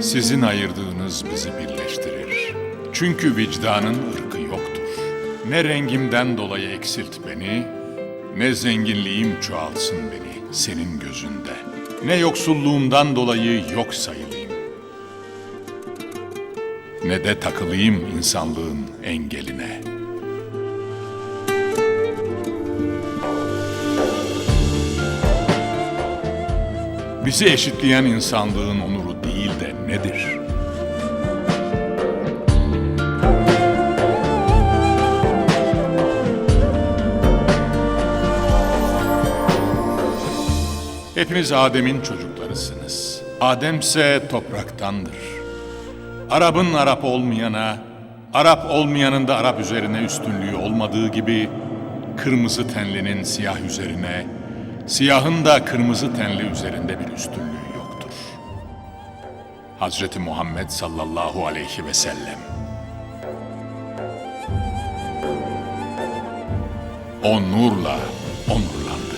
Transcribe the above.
Sizin ayırdığınız bizi birleştirir. Çünkü vicdanın ırkı yoktur. Ne rengimden dolayı eksilt beni, ne zenginliğim çoğalsın beni senin gözünde. Ne yoksulluğumdan dolayı yok sayılayım. Ne de takılayım insanlığın engeline. Bizi eşitleyen insanlığın onuru değil de nedir? Hepiniz Adem'in çocuklarısınız. Ademse topraktandır. Arap'ın Arap olmayana, Arap olmayanın da Arap üzerine üstünlüğü olmadığı gibi kırmızı tenlinin siyah üzerine, siyahın da kırmızı tenli üzerinde bir üstünlüğü yoktur. Hazreti Muhammed sallallahu aleyhi ve sellem. O nurla onurlandı.